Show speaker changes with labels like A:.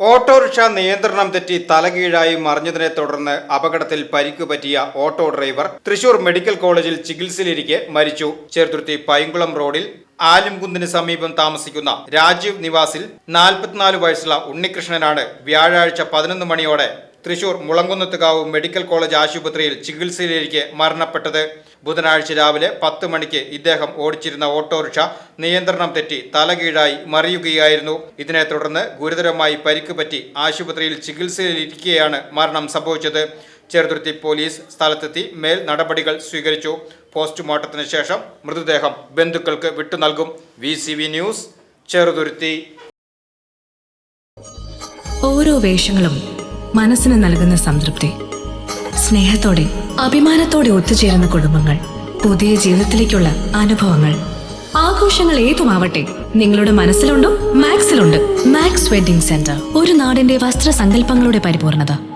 A: Autorickshaw നിയന്ത്രണം തെറ്റി തലകീഴായി മറിഞ്ഞതിനെ തുടർന്ന് അപകടത്തിൽ പരിക്കു പറ്റിയ ഓട്ടോ ഡ്രൈവർ തൃശൂർ മെഡിക്കൽ കോളേജിൽ ചികിത്സയിലിരിക്കെ മരിച്ചു. ചേർത്തുരുത്തി പൈങ്കുളം റോഡിൽ ആലുംകുന്നിന് സമീപം താമസിക്കുന്ന രാജീവ് നിവാസിൽ നാൽപ്പത്തിനാല് വയസ്സുള്ള ഉണ്ണികൃഷ്ണനാണ് വ്യാഴാഴ്ച പതിനൊന്ന് മണിയോടെ തൃശൂർ മുളങ്കുന്നത്തുകാവ് മെഡിക്കൽ കോളേജ് ആശുപത്രിയിൽ ചികിത്സയിലിരിക്കെ മരണപ്പെട്ടത്. ബുധനാഴ്ച രാവിലെ പത്ത് മണിക്ക് ഇദ്ദേഹം ഓടിച്ചിരുന്ന ഓട്ടോറിക്ഷ നിയന്ത്രണം തെറ്റി തലകീഴായി മറിയുകയായിരുന്നു. ഇതിനെ തുടർന്ന് ഗുരുതരമായി പരിക്ക് പറ്റി ആശുപത്രിയിൽ ചികിത്സയിലിരിക്കെയാണ് മരണം സംഭവിച്ചത്. ചെറുതുരുത്തി പോലീസ് സ്ഥലത്തെത്തി മേൽ നടപടികൾ സ്വീകരിച്ചു. പോസ്റ്റ്മോർട്ടത്തിന് ശേഷം മൃതദേഹം ബന്ധുക്കൾക്ക് വിട്ടു നൽകും. V news Cheruthuruthy.
B: ഓരോ വേഷങ്ങളും മനസ്സിന് നൽകുന്ന സംതൃപ്തി. സ്നേഹത്തോടെ അഭിമാനത്തോടെ ഒത്തുചേരുന്ന കുടുംബങ്ങൾ പുതിയ ജീവിതത്തിലേക്കുള്ള അനുഭവങ്ങൾ. ആഘോഷങ്ങൾ ഏതുമാവട്ടെ നിങ്ങളുടെ മനസ്സിലുണ്ടോ? മാക്സിലുണ്ട്. Max wedding centre. ഒരു നാടിന്റെ വസ്ത്രസങ്കല്പങ്ങളുടെ പരിപൂർണത.